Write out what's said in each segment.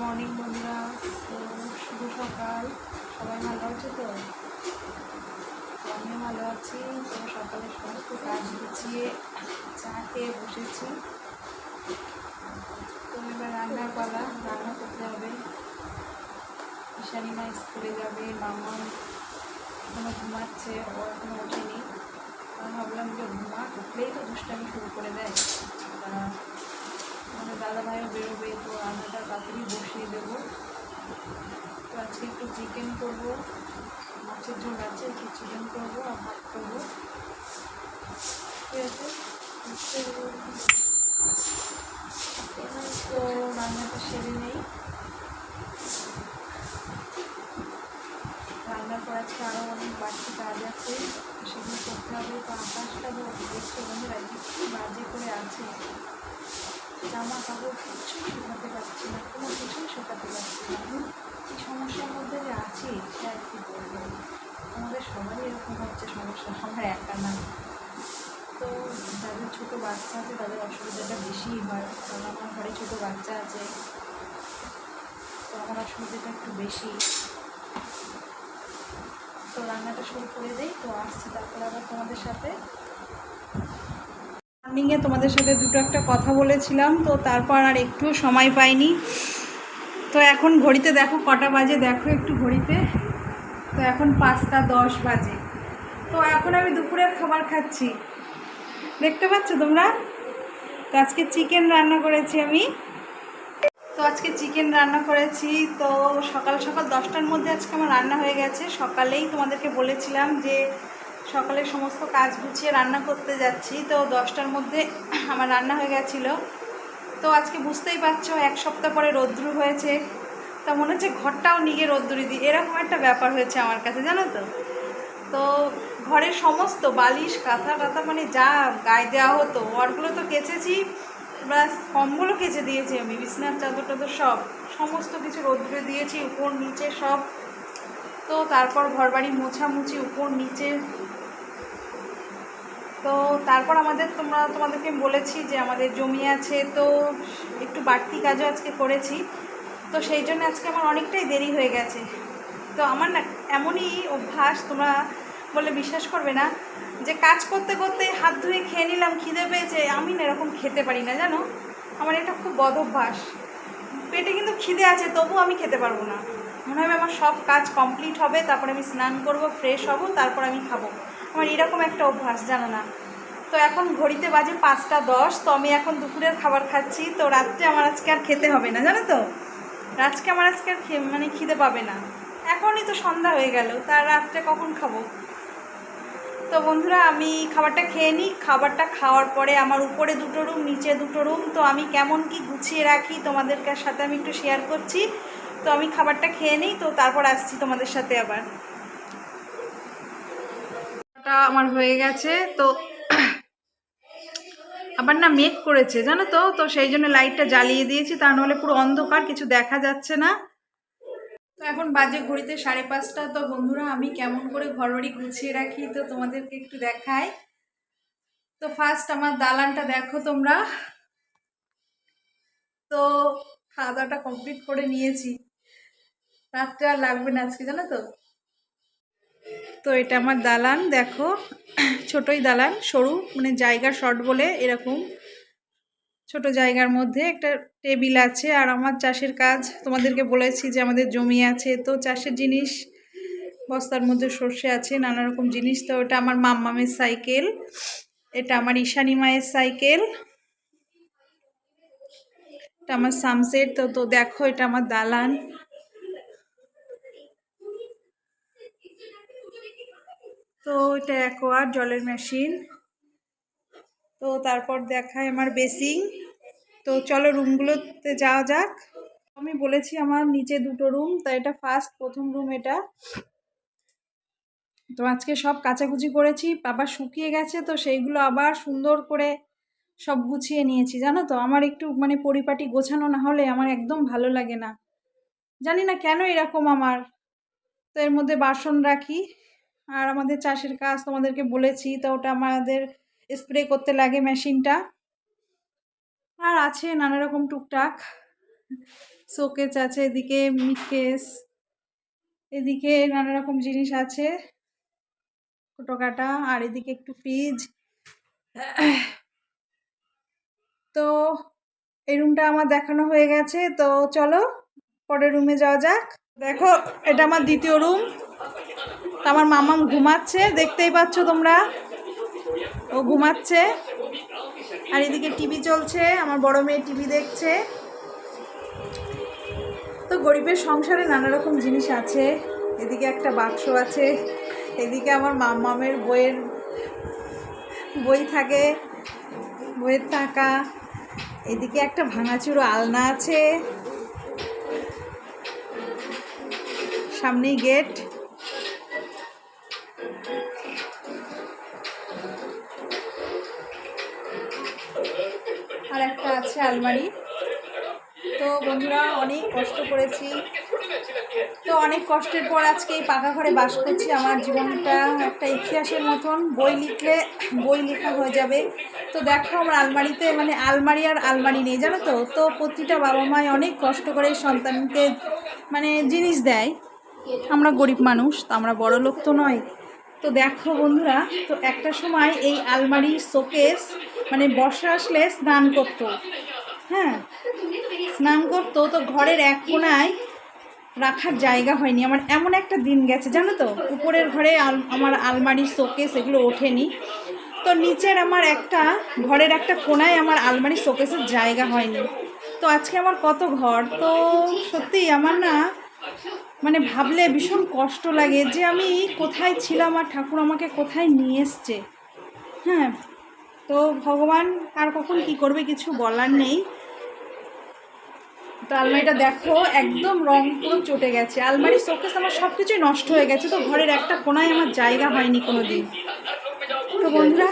Morning বন্ধুরা, তো শুভ সকাল। সবাই ভালো আছে তো? আমিও ভালো আছি। তো সকালে সমস্ত কাজ গুছিয়ে চা খেয়ে বসেছি। তো এবার রান্নার পালা রান্না করতে হবে। ঈশানীমা স্কুলে যাবে মামা এখনও ঘুমাচ্ছে ও এখনও ওঠেনি। ভাবলাম যে ঘুমা উঠলেই তো দুষ্টামি শুরু করে দেয়। আমাদের দাদা ভাইও রান্নাটা বসিয়ে দেবো। তো আজকে একটু চিকেন করব, মাছের ঝোল আছে চিকেন করব আর ভাত করব। ঠিক আছে? তো রান্নাটা সেরে নেই। রান্নার পর আজকে আরও অনেক বাড়তি কাজ আছে, সেগুলো করতে হবে। তো আকাশটা দেখছ বন্ধুরা কি বাজে করে আছে। জামা কাপড় কিচ্ছুই শুকাতে পারছি না, কোনো কিছুই শুকাতে পারছি না। আমি কী সমস্যার মধ্যে যে আছি, সেটা আর কি বলব? আমাদের সবারই এরকম হচ্ছে সমস্যা, আমার একা না। তো যাদের ছোটো বাচ্চা আছে, তাদের অসুবিধাটা বেশিই হয়। কারণ আমার ঘরে ছোটো বাচ্চা আছে, তো আমার অসুবিধাটা একটু বেশি। তো রান্নাটা শুরু করে দেই, তো আসছি। তারপরে আবার তোমাদের সাথে। মর্নিংয়ে তোমাদের সাথে একটা কথা বলেছিলাম, তো তারপর আর একটুও সময় পাইনি। তো এখন ঘড়িতে দেখো কটা বাজে, দেখো একটু ঘড়িতে। তো এখন পাঁচটা দশ বাজে। তো এখন আমি দুপুরের খাবার খাচ্ছি। দেখতে পাচ্ছ তোমরা? তো আজকে চিকেন রান্না করেছি আমি। তো আজকে চিকেন রান্না করেছি। তো সকাল সকাল দশটার মধ্যে আজকে আমার রান্না হয়ে গেছে। সকালেই তোমাদেরকে বলেছিলাম যে সকালে সমস্ত কাজ গুছিয়ে রান্না করতে যাচ্ছি। তো দশটার মধ্যে আমার রান্না হয়ে গেছিল। তো আজকে বুঝতেই পারছ, এক সপ্তাহ পরে রৌদ্রু হয়েছে। তা মনে হচ্ছে ঘরটাও নিগে রৌদ্রুরি দিই এরকম একটা ব্যাপার হয়েছে আমার কাছে, জানো তো? তো ঘরের সমস্ত বালিশ, কাঁথা কাঁথা মানে যা গায়ে দেওয়া হতো ওরগুলো তো কেচেছি প্লাস কম্বলও কেচে দিয়েছি আমি, বিছনার চাদর টাদর সব, সমস্ত কিছু রোদ্রে দিয়েছি, উপর, নিচে সব। তো তারপর ঘরবাড়ি মোছামুছি, উপর, নিচে তো তারপর আমাদের তোমরা, তোমাদেরকে বলেছি যে আমাদের জমি আছে, তো একটু বাড়তি কাজও আজকে করেছি। তো সেই জন্য আজকে আমার অনেকটাই দেরি হয়ে গেছে। তো আমার না এমনই অভ্যাস, তোমরা বলে বিশ্বাস করবে না, যে কাজ করতে করতে হাত ধুয়ে খেয়ে নিলাম, খিদে পেয়েছে, আমি না এরকম খেতে পারি না, জানো? আমার এটা খুব বদ অভ্যাস। পেটে কিন্তু খিদে আছে তবু আমি খেতে পারব না। মনে হবে আমার সব কাজ কমপ্লিট হবে, তারপরে আমি স্নান করব ফ্রেশ হব, তারপর আমি খাব। আমার এরকম একটা অভ্যাস, জানো না? তো এখন ঘড়িতে বাজে পাঁচটা দশ, তো আমি এখন দুপুরের খাবার খাচ্ছি, তো রাত্রে আমার আজকে আর খেতে হবে না, জানো তো? আজকে আমার আজকে আর মানে খিদে পাবে না। এখনই তো সন্ধ্যা হয়ে গেল তার রাত্রে কখন খাব? তো বন্ধুরা, আমি খাবারটা খেয়ে নিই, খাবারটা খাওয়ার পরে আমার উপরে দুটো রুম নিচে দুটো রুম তো আমি কেমন কি গুছিয়ে রাখি তোমাদের সাথে আমি একটু শেয়ার করছি। তো আমি খাবারটা খেয়ে নিই, তো তারপর আসছি তোমাদের সাথে আবার। খাবারটা আমার হয়ে গেছে, তো আবার না মেঘ করেছে, জানো তো? তো সেই জন্য লাইটটা জ্বালিয়ে দিয়েছি তা নাহলে পুরো অন্ধকার, কিছু দেখা যাচ্ছে না। তো এখন বাজে ঘড়িতে সাড়ে পাঁচটা, তো বন্ধুরা আমি কেমন করে ঘর বাড়ি গুছিয়ে রাখি, তো তোমাদেরকে একটু দেখাই। তো ফার্স্ট আমার দালানটা দেখো তোমরা। তো খাওয়া দাওয়াটা কমপ্লিট করে নিয়েছি। রাত্রে আর লাগবে না আজকে, জানো তো? তো এটা আমার দালান, দেখো। ছোটই দালান, সরু মানে জায়গা শর্ট বলে এরকম। ছোট জায়গার মধ্যে একটা টেবিল আছে আর আমার চাষের কাজ। তোমাদেরকে বলেছি যে আমাদের জমি আছে, তো চাষের জিনিস, বস্তার মধ্যে সর্ষে আছে, নানা রকম জিনিস। তো ওটা আমার মাম্মামের সাইকেল, এটা আমার ঈশানী মায়ের সাইকেল। এটা আমার সামসেট, তো তো দেখো এটা আমার দালান। তো এটা অ্যাকোয়ার জলের মেশিন। তো তারপর দেখায় আমার বেসিং। তো চলো রুমগুলোতে যাওয়া যাক। আমি বলেছি আমার নিচে দুটো রুম তা এটা ফার্স্ট প্রথম রুম এটা। তো আজকে সব কাচাকুচি করেছি আবার শুকিয়ে গেছে তো সেইগুলো আবার সুন্দর করে সব গুছিয়ে নিয়েছি। জানো তো, আমার একটু মানে পরিপাটি গোছানো না হলে আমার একদম ভালো লাগে না। জানি না কেন এরকম আমার। তো এর মধ্যে বাসন রাখি। আর আমাদের চাষের কাজ তোমাদেরকে বলেছি, তো ওটা আমাদের স্প্রে করতে লাগে মেশিনটা। আর আছে নানা রকম টুকটাক শোকেস আছে, এদিকে মিকেস এদিকে নানা রকম জিনিস আছে ছোটো কাটা আর এদিকে একটু ফ্রিজ তো এই রুমটা আমার দেখানো হয়ে গেছে, তো চলো পরের রুমে যাওয়া যাক। দেখো, এটা আমার দ্বিতীয় রুম তো আমার মামাম ঘুমাচ্ছে, দেখতেই পাচ্ছ তোমরা? ও ঘুমাচ্ছে। আর এদিকে টিভি চলছে, আমার বড় মেয়ে টিভি দেখছে। তো গরিবের সংসারে নানা রকম জিনিস আছে। এদিকে একটা বাক্স আছে, এদিকে আমার মামামের বইয়ের বই থাকে, বইয়ের টাকা। এদিকে একটা ভাঙাচুরো আলনা আছে। সামনেই গেট। আছে আলমারি। তো বন্ধুরা, অনেক কষ্ট করেছি। তো অনেক কষ্টের পর আজকে এই পাকা ঘরে বাস করছি। আমার জীবনটা একটা ইতিহাসের মতন। বই লিখলে, বই লেখা হয়ে যাবে। তো দেখো, আমার আলমারিতে মানে আলমারি আর আলমারি নেই, জানো তো? তো প্রতিটা বাবা মায় অনেক কষ্ট করে সন্তানকে মানে জিনিস দেয়। আমরা গরিব মানুষ, তো আমরা বড় লোক তো নয়। তো দেখো বন্ধুরা, তো একটা সময় এই আলমারি শোকেস মানে বর্ষা আসলে স্নান করতো। হ্যাঁ স্নান করতো, তো ঘরের এক কোনায় রাখার জায়গা হয়নি। আমার এমন একটা দিন গেছে, জানো তো? উপরের ঘরে আমার আলমারি শোকেস, এগুলো ওঠেনি। তো নিচের আমার একটা, ঘরের একটা কোনায় আমার আলমারি শোকেসের জায়গা হয়নি। তো আজকে আমার কত ঘর? তো সত্যি আমার না মানে ভাবলে ভীষণ কষ্ট লাগে যে আমি কোথায় ছিলাম আর ঠাকুর আমাকে কোথায় নিয়ে এসছে। হ্যাঁ তো ভগবান আর কখন কি করবে কিছু বলার নেই। তো আলমারিটা দেখো, একদম রং পুরো চটে গেছে। আলমারি শোকেস আমার সব কিছুই নষ্ট হয়ে গেছে, তো ঘরের একটা কোনায় আমার জায়গা হয়নি কোনো দিন তো বন্ধুরা,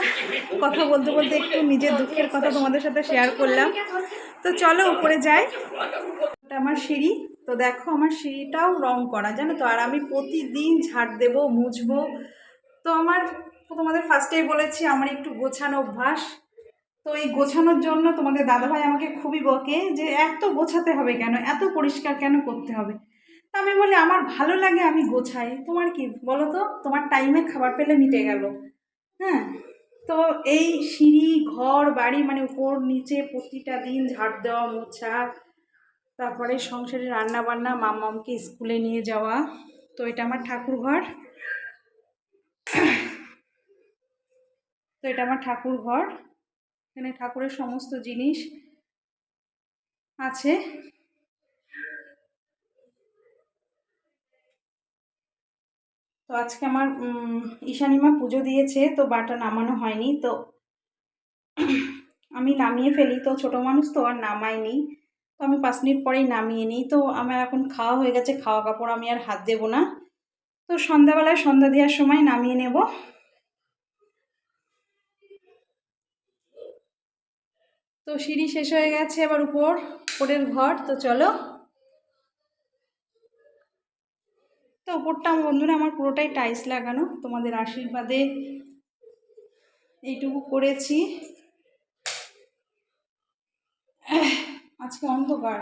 কথা বলতে বলতে একটু নিজের দুঃখের কথা তোমাদের সাথে শেয়ার করলাম। তো চলো উপরে যাই। আমার সিঁড়ি। তো দেখো আমার সিঁড়িটাও রং করা, জানো তো? আর আমি প্রতিদিন ঝাড় দেবো, মুছবো। তো আমার, তোমাদের ফার্স্টেই বলেছি, আমার একটু গোছানো অভ্যাস। তো এই গোছানোর জন্য তোমাদের দাদাভাই আমাকে খুবই বকে যে এত গোছাতে হবে কেন? এত পরিষ্কার কেন করতে হবে? তা আমি বলি, আমার ভালো লাগে, আমি গোছাই। তোমার কি, বলো তো? তোমার টাইমে খাবার পেলে মিটে গেল। হ্যাঁ? তো এই সিঁড়ি, ঘর, বাড়ি মানে উপর, নিচে প্রতিটা দিন ঝাড় দেওয়া, মোছা তারপরে সংসারে রান্না বান্না মামামকে স্কুলে নিয়ে যাওয়া। তো এটা আমার ঠাকুর ঘর তো এটা আমার ঠাকুর ঘর এখানে ঠাকুরের সমস্ত জিনিস আছে। তো আজকে আমার ঈশানিমা পুজো দিয়েছে, তো বাটা নামানো হয়নি। তো আমি নামিয়ে ফেলি। তো ছোটো মানুষ তো আর নামাইনি তো আমি পাঁচ মিনিট পরেই নামিয়ে নিই। তো আমার এখন খাওয়া হয়ে গেছে, খাওয়া কাপড় আমি আর হাত দেবো না। তো সন্ধ্যাবেলায় সন্ধ্যা দেওয়ার সময় নামিয়ে নেব। তো সিঁড়ি শেষ হয়ে গেছে এবার উপর, উপরের ঘর। তো চলো। তো উপরটা বন্ধুরা আমার পুরোটাই টাইলস লাগানো। তোমাদের আশীর্বাদে এইটুকু করেছি। আজকে অন্ধকার।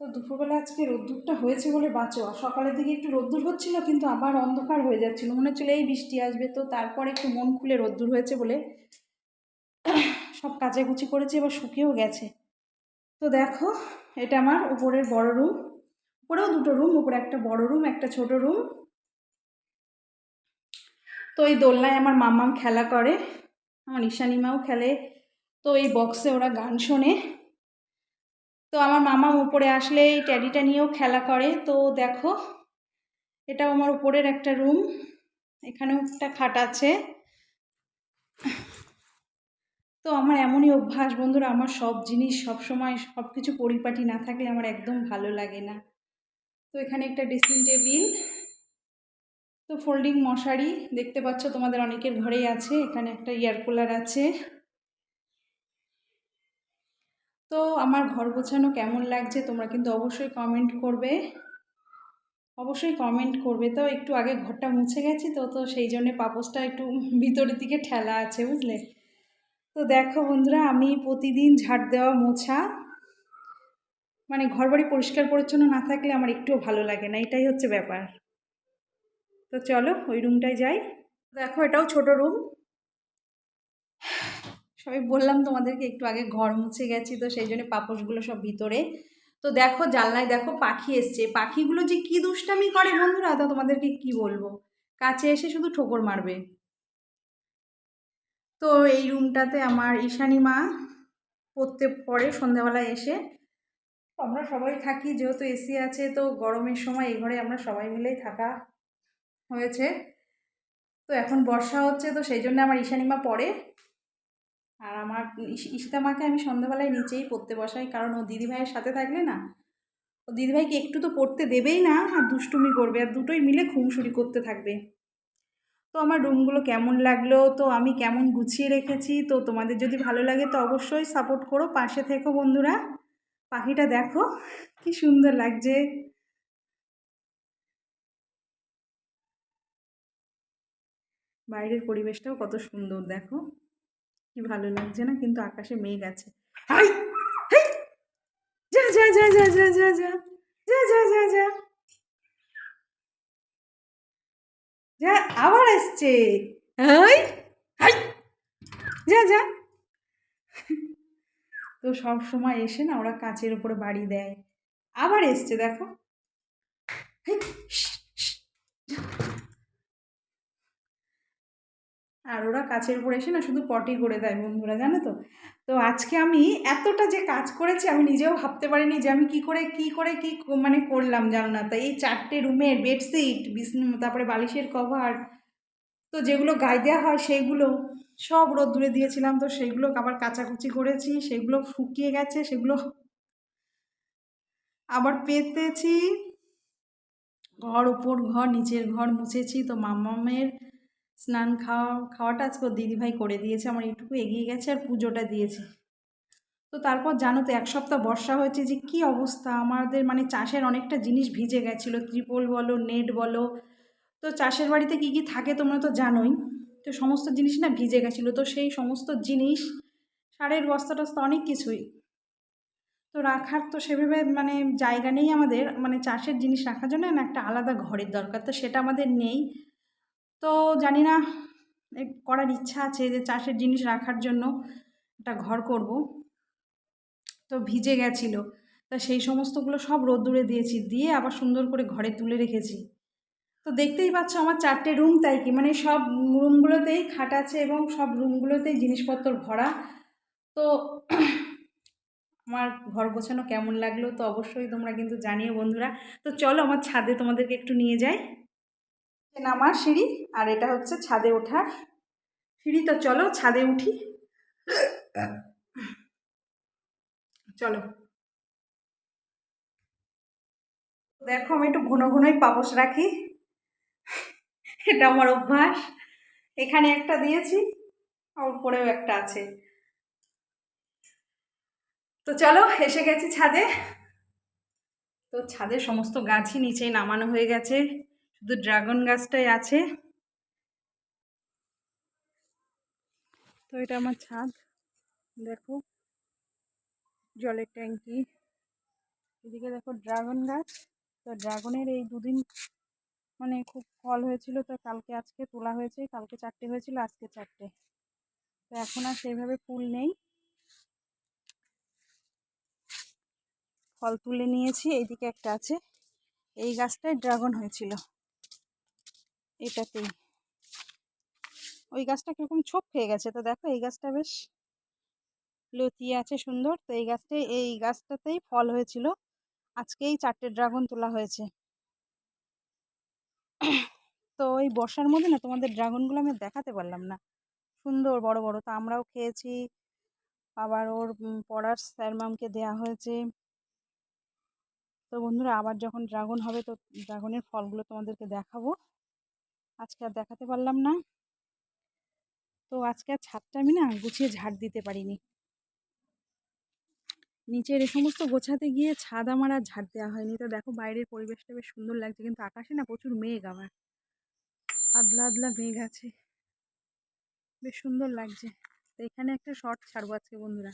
তো দুপুরবেলা আজকে রোদ্দুরটা হয়েছে বলে বাঁচো। সকালের দিকে একটু রোদ্দুর হচ্ছিল, কিন্তু আবার অন্ধকার হয়ে যাচ্ছিল। মনে হচ্ছিল, এই বৃষ্টি আসবে। তো তারপর একটু মন খুলে রোদ্দুর হয়েছে বলে সব কাচাকুচি করেছে, এবার শুকিয়েও গেছে। তো দেখো, এটা আমার উপরের বড় রুম। উপরেও দুটো রুম, উপরে একটা বড় রুম, একটা ছোট রুম। তো এই দোলনায় আমার মামাম খেলা করে, আমার ঈশানিমাও খেলে। তো এই বক্সে ওরা গান শোনে। তো আমার মামা উপরে আসলে এই ট্যাডিটা নিয়েও খেলা করে। তো দেখো, এটাও আমার উপরের একটা রুম, এখানেও একটা খাট আছে। তো আমার এমনই অভ্যাস বন্ধুরা, আমার সব জিনিস সব সময় সব কিছু পরিপাটি না থাকলে আমার একদম ভালো লাগে না। তো এখানে একটা ড্রেসিং টেবিল, তো ফোল্ডিং মশারি, দেখতে পাচ্ছ তোমাদের অনেকের ঘরেই আছে, এখানে একটা এয়ার কুলার আছে। তো আমার ঘর গোছানো কেমন লাগছে তোমরা কিন্তু অবশ্যই কমেন্ট করবে। অবশ্যই কমেন্ট করবে। তো একটু আগে ঘরটা মুছে গেছি তো তো সেই জন্যে পাপোসটা একটু ভিতরের দিকে ঠেলা আছে, বুঝলে? তো দেখো বন্ধুরা, আমি প্রতিদিন ঝাড় দেওয়া মোছা মানে ঘরবাড়ি পরিষ্কার পরিচ্ছন্ন না থাকলে আমার একটুও ভালো লাগে না, এটাই হচ্ছে ব্যাপার। তো চলো ওই রুমটায় যাই। দেখো এটাও ছোট রুম সবাই বললাম তোমাদেরকে, একটু আগে ঘর মুছে গেছি তো সেই জন্য পাপোশগুলো সব ভিতরে। তো দেখো, জানলায় দেখো পাখি এসছে। পাখিগুলো যে কি দুষ্টামি করে বন্ধুরা? তা তোমাদেরকে কি বলব? কাছে এসে শুধু ঠোকর মারবে। তো এই রুমটাতে আমার ঈশানী মা পড়তে পড়ে, সন্ধ্যাবেলায় এসে। আমরা সবাই থাকি, যেহেতু এসি আছে, তো গরমের সময় এই ঘরে আমরা সবাই মিলেই থাকা হয়েছে। তো এখন বর্ষা হচ্ছে, তো সেই জন্য আমার ঈশানী মা পড়ে। আর আমার ইশ- ঈশিতা মাকে আমি সন্ধ্যাবেলায় নিচেই পড়তে বসাই, কারণ ও দিদিভাইয়ের সাথে থাকলে না, ও দিদিভাইকে একটু তো পড়তে দেবেই না, আর দুষ্টুমি করবে, আর দুটোই মিলে খুমসুরি করতে থাকবে। তো আমার রুমগুলো কেমন লাগল, তো আমি কেমন গুছিয়ে রেখেছি, তো তোমাদের যদি ভালো লাগে তো অবশ্যই সাপোর্ট করো, পাশে থেকো বন্ধুরা, পাখিটা দেখো, কি সুন্দর লাগছে। বাইরের পরিবেশটাও কত সুন্দর, দেখো। কি ভালো লাগছে না কিন্তু আকাশে মেঘ আছে আবার আসছে যা যা তো সব সময় এসে না ওরা কাচের উপরে বাড়ি দেয় আবার এসছে দেখো হেই! শ্, শ্, যা। আর ওরা কাছের উপর এসে না শুধু পটি করে দেয় বন্ধুরা, জানো তো? তো আজকে আমি এতটা যে কাজ করেছি, আমি নিজেও ভাবতে পারিনি যে আমি কি করে কি করে, কি মানে করলাম, জানো না? তাই এই চারটে রুমের বেডশিট, বিছনা, তারপরে বালিশের কভার, তো যেগুলো গায়ে দেওয়া হয় সেইগুলো সব রোদ্দুরে দিয়েছিলাম, তো সেগুলো আবার কাচাকুচি করেছি, সেগুলো শুকিয়ে গেছে, সেগুলো আবার পেতেছি। ঘর উপর ঘর, নিচের ঘর মুছেছি, তো মামামের স্নান খাওয়া, খাওয়াটা আজকে দিদিভাই করে দিয়েছে, আমার এইটুকু এগিয়ে গেছে আর পুজোটা দিয়েছে। তো তারপর জানো তো, এক সপ্তাহ বর্ষা হয়েছে যে কি অবস্থা? আমাদের মানে চাষের অনেকটা জিনিস ভিজে গেছিল, ত্রিপল বলো, নেট বলো। তো চাষের বাড়িতে কি কি থাকে তোমরা তো জানোই। তো সমস্ত জিনিস না ভিজে গেছিল, তো সেই সমস্ত জিনিস, সারের বস্তা টস্তা অনেক কিছুই। তো রাখার তো সেভাবে মানে জায়গা নেই আমাদের মানে চাষের জিনিস রাখার জন্য না একটা আলাদা ঘরের দরকার, তো সেটা আমাদের নেই। তো জানি না করার ইচ্ছা আছে যে চাষের জিনিস রাখার জন্য একটা ঘর করব। তো ভিজে গেছিল। তা সেই সমস্তগুলো সব রোদ্দুরে দিয়েছি, দিয়ে আবার সুন্দর করে ঘরে তুলে রেখেছি। তো দেখতেই পাচ্ছ আমার চারটে রুম তাই কি মানে সব রুমগুলোতেই খাট আছে এবং সব রুমগুলোতেই জিনিসপত্র ভরা। তো আমার ঘর গোছানো কেমন লাগল তো অবশ্যই তোমরা কিন্তু জানিও বন্ধুরা। তো চলো আমার ছাদে তোমাদেরকে একটু নিয়ে যাই। নামার সিঁড়ি আর এটা হচ্ছে ছাদে ওঠার সিঁড়ি। তো চলো ছাদে উঠি। চলো। দেখো আমি একটু ঘন ঘনই পাপস রাখি। এটা আমার অভ্যাস। এখানে একটা দিয়েছি, আর উপরেও একটা আছে। তো চলো, এসে গেছি ছাদে। তো ছাদের সমস্ত গাছই নিচেই নামানো হয়ে গেছে। শুধু ড্রাগন গাছটাই আছে। তো এটা আমার ছাদ। দেখো, জলের ট্যাঙ্কি। এদিকে দেখো ড্রাগন গাছ। তো ড্রাগনের এই দুদিন মানে খুব ফল হয়েছিল, তো কালকে আজকে তোলা হয়েছে। কালকে চারটে হয়েছিল, আজকে চারটে। তো এখন আর সেইভাবে ফুল নেই। ফল তুলে নিয়েছি, এইদিকে একটা আছে। এই গাছটায় ড্রাগন হয়েছিল। এটাতেই। ওই গাছটা কীরকম ছোপ খেয়ে গেছে তো দেখো, এই গাছটা বেশ লতিয়ে আছে সুন্দর। তো এই গাছটাই, এই গাছটাতেই ফল হয়েছিল। আজকেই চারটে ড্রাগন তোলা হয়েছে। তো ওই বর্ষার মধ্যে না তোমাদের ড্রাগনগুলো আমি দেখাতে পারলাম না। সুন্দর বড় বড়, তো আমরাও খেয়েছি। আবার ওর পড়ার স্যার ম্যামকে দেওয়া হয়েছে। তো বন্ধুরা, আবার যখন ড্রাগন হবে তো ড্রাগনের ফলগুলো তোমাদেরকে দেখাবো। আজকে আর দেখাতে পারলাম না। তো আজকে আর ছাদটা আমি না গুছিয়ে ঝাড় দিতে পারিনি। নিচের এ সমস্ত গোছাতে গিয়ে ছাদ আমার আর ঝাড় দেওয়া হয়নি। তো দেখো বাইরের পরিবেশটা বেশ সুন্দর লাগছে, কিন্তু আকাশে না প্রচুর মেঘ আমার। আদলা আদলা মেঘ আছে। বেশ সুন্দর লাগছে। তো এখানে একটা শর্ট ছাড়বো আজকে বন্ধুরা।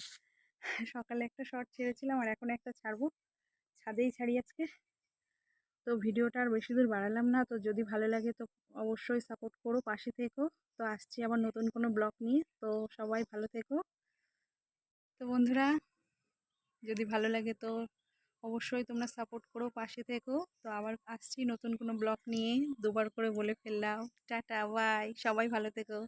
সকালে একটা শর্ট ছেড়েছিলাম আর এখন একটা ছাড়বো। ছাদেই ছাড়ি আজকে। তো ভিডিওটা আর বেশি দূর বাড়ালাম না। তো যদি ভালো লাগে তো অবশ্যই সাপোর্ট করো পাশে থেকো। তো আসছি আবার নতুন কোনো ব্লগ নিয়ে। তো সবাই ভালো থেকো। তো বন্ধুরা, যদি ভালো লাগে তো অবশ্যই তোমরা সাপোর্ট করো পাশে থেকো। তো আবার আসছি নতুন কোনো ব্লগ নিয়ে। দুবার করে বলে ফেললাম। টাটা বাই সবাই ভালো থেকো।